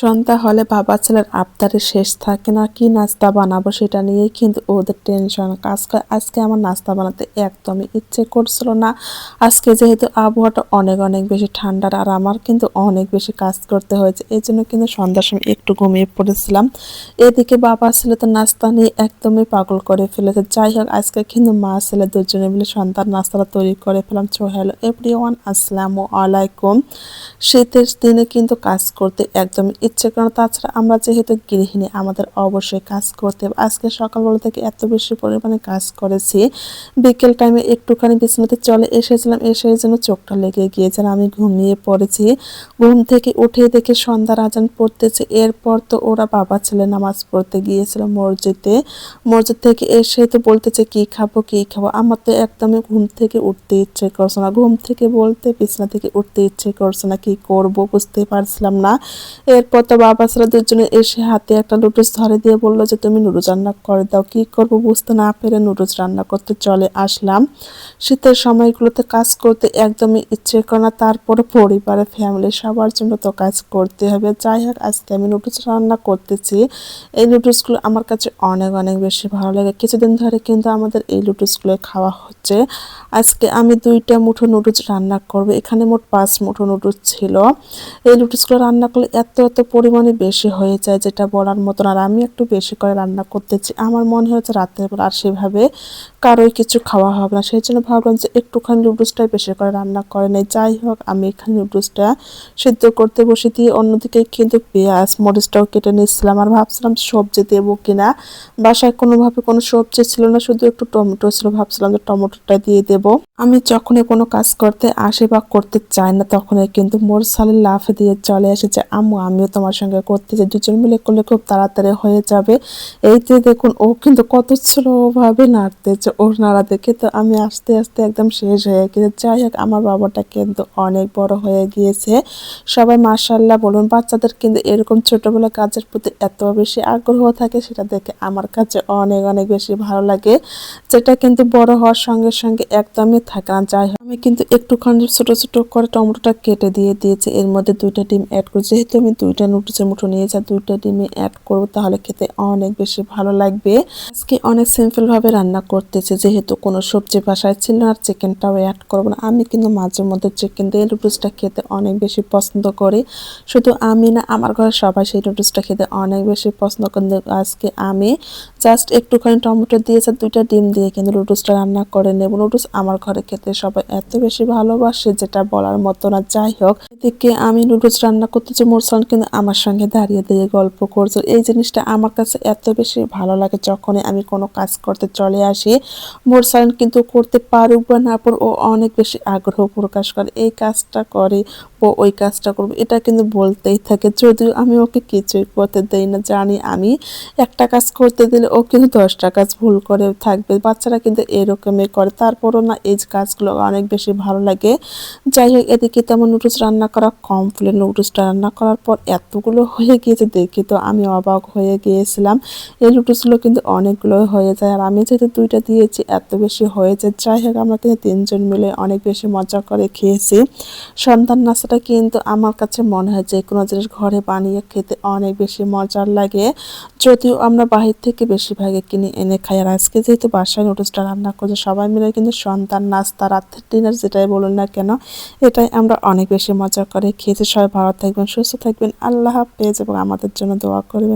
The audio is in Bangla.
সন্ধ্যা হলে বাবা ছেলের আবদারে শেষ থাকে না, কি নাস্তা বানাবো সেটা নিয়েই কিন্তু ওদের টেনশন কাজ করে আজকে আমার নাস্তা বানাতে একদমই ইচ্ছে করছিল না। আজকে যেহেতু আবহাওয়াটা অনেক অনেক বেশি ঠান্ডার আর আমার কিন্তু অনেক বেশি কাজ করতে হয়েছে, এই জন্য কিন্তু সন্ধ্যার সময় একটু ঘুমিয়ে পড়েছিলাম। এদিকে বাবা ছেলে তো নাস্তা নিয়ে একদমই পাগল করে ফেলেছে। যাই হোক, আজকে কিন্তু মা ছেলে দুজনে মিলে সন্ধ্যার নাস্তাটা তৈরি করে ফেলাম। চো হ্যালো এভরি ওয়ান আসসালামু আলাইকুম। শীতের দিনে কিন্তু কাজ করতে একদমই ইচ্ছে করে তাছাড়া আমরা যেহেতু গৃহিণী, আমাদের অবশ্যই কাজ করতে আজকে সকালবেলা থেকে এত বেশি পরিমাণে কাজ করেছি, বিকেল টাইমে একটুখানি বিছানাতে চলে এসেছিলাম, এসে যেন চোখটা লেগে গিয়েছে আর আমি ঘুমিয়ে পড়েছি। ঘুম থেকে উঠে দেখে সন্ধ্যার আজান পড়তেছে। এরপর তো ওরা বাবা ছেলে নামাজ পড়তে গিয়েছিল মসজিদে। মসজিদ থেকে এসে তো বলতেছে, কি খাব কি খাব? আমার তো একদমই ঘুম থেকে উঠতে ইচ্ছে করছে না। ঘুম থেকে বলতে বিছানা থেকে উঠতে ইচ্ছে করছে না, কি করব বুঝতে পারছিলাম না। এরপর তো বাবা ছেলে দুজনে এসে হাতে একটা নুডলস ধরে দিয়ে বলল যে, তুমি নুডলস রান্না করে দাও। কি করব বুঝতে না পেরে নুডলস রান্না করতে চলে আসলাম। শীতের সময়গুলোতে কাজ করতে একদমই ইচ্ছে করে না। তারপরে পরিবারে ফ্যামিলি সবার জন্য তো কাজ করতে হবে। যাই হোক, আজকে আমি নুডলস রান্না করতেছি। এই নুডলসগুলো আমার কাছে অনেক অনেক বেশি ভালো লাগে। কিছুদিন ধরে কিন্তু আমাদের এই নুডলসগুলো খাওয়া হচ্ছে। আজকে আমি দুইটা মুঠো নুডলস রান্না করব। এখানে মোট পাঁচ মুঠো নুডলস ছিল। এই নুডলসগুলো রান্না করলে এত এত পরিমাণে বেশি হয়ে যায় যেটা বলার মতন। আর আমি একটু বেশি করে রান্না করতেছি। আমার মনে হচ্ছে রাতের বেলা আর সেভাবে কারোই কিছু খাওয়া হবে না। সেই জন্য ভাবলাম যে একটুখানি নুডলসটাই বেশি করে রান্না করে নেই। যাই হোক, আমি এখানে নুডলসটা সিদ্ধ করতে বসে দিয়ে অন্যদিকে কিন্তু পেঁয়াজ, মরিচটাও কেটে নিয়েছিলাম আর ভাবছিলাম সবজি দেবো কিনা। বাসায় কোনোভাবে কোনো সবজি ছিল না, শুধু একটু টমেটো ছিল। ভাবছিলাম যে টমেটোটা দিয়ে দেবো। আমি যখনই কোনো কাজ করতে আসি বা করতে চাই না, তখনই কিন্তু মোর সালে লাফ দিয়ে চলে আসে যে, আম্মু, আমিও তোমার সঙ্গে করতে চাই। দুজন মিলে করলে খুব তাড়াতাড়ি হয়ে যাবে। এই যে দেখুন, ও কিন্তু কত স্লোভাবে নাড়তেছে। ওর নাড়া দেখে তো আমি আস্তে আস্তে একদম শেষ হয়ে গেছে। যাই হোক, আমার বাবাটা কিন্তু অনেক বড় হয়ে গিয়েছে। সবাই মার্শাল্লাহ বলুন, বাচ্চাদের কিন্তু এরকম ছোটবেলা কাজের প্রতি এত বেশি আগ্রহ থাকে, সেটা দেখে আমার কাছে অনেক অনেক বেশি ভালো লাগে। যেটা কিন্তু বড় হওয়ার সঙ্গে সঙ্গে একদমই থাকে না। যাই হোক, আমি কিন্তু একটুখানি ছোটো ছোটো করে টমেটোটা কেটে দিয়ে দিয়েছি। এর মধ্যে দুইটা ডিম অ্যাড করছি। যেহেতু আমি দুইটা নুডলসের মুঠো নিয়েছি আর দুইটা ডিমে অ্যাড করব, তাহলে খেতে অনেক বেশি ভালো লাগবে। আজকে অনেক সিম্পলভাবে রান্না রান্না করতেছি যেহেতু কোনো সবজি বাসায় ছিল আর চিকেনটাও অ্যাড করব না। আমি কিন্তু মাঝে মধ্যে চিকেন দিয়ে নুডলসটা খেতে অনেক বেশি পছন্দ করি। শুধু আমি না, আমার ঘরে সবাই সেই নুডলসটা খেতে অনেক বেশি পছন্দ করেন আজকে আমি জাস্ট একটুখানি টমেটো দিয়েছে, দুইটা ডিম দিয়ে কিন্তু নুডলসটা রান্না করে নেব। নুডলস আমার ঘরে খেতে সবাই এত বেশি ভালোবাসে যেটা বলার মতো না। যাই হোক, এদিকে আমি নুডলস রান্না করতেছি। মোরসান কিন্তু আমার সঙ্গে দাঁড়িয়ে দিয়ে গল্প করছে। এই জিনিসটা আমার কাছে এত বেশি ভালো লাগে যখনই আমি কোনো কাজ করতে চলে আসি। মোরসান কিন্তু করতে পারুক বা না পারুক, ও অনেক বেশি আগ্রহ প্রকাশ করে। এই কাজটা করে ও ওই কাজটা করবে। এটা কিন্তু বলতেই থাকে, যদিও আমি ওকে কিছুই করতে দেই না, জানি আমি একটা কাজ করতে দিলে ও কিন্তু দশটা কাজ ভুল করে থাকবে। বাচ্চারা কিন্তু এরকমই করে, তারপরও না এই কাজগুলো অনেক বেশি ভালো লাগে। যাই হোক, এদিকে তেমন নুডলস রান্না করা কমপ্লিট নুডলসটা রান্না করার পর এতগুলো হয়ে গিয়েছে, দেখি তো আমি অবাক হয়ে গিয়েছিলাম। এই নুডলসগুলো কিন্তু অনেকগুলো হয়ে যায় আর আমি যেহেতু দুইটা দিয়েছি, এত বেশি হয়েছে যাই হোক, আমরা কিন্তু তিনজন মিলে অনেক বেশি মজা করে খেয়েছি। সন্তান নাস্তাটা কিন্তু আমার কাছে মনে হয় যে কোনো জিনিস ঘরে বানিয়ে খেতে অনেক বেশি মজার লাগে। যদিও আমরা বাহির থেকে বেশিরভাগে কিনে এনে খাই। আর আজকে যেহেতু বাসায় নুডলসটা রান্না করছে, সবাই মিলে কিন্তু সন্তান নাস্তা, রাতের ডিনার যেটাই বলুন না কেন, এটাই আমরা অনেক বেশি মজা করে খেয়েছি। সবাই ভালো থাকবেন, সুস্থ থাকবেন। আল্লাহ হাফেজ এবং আমাদের জন্য দোয়া করবেন।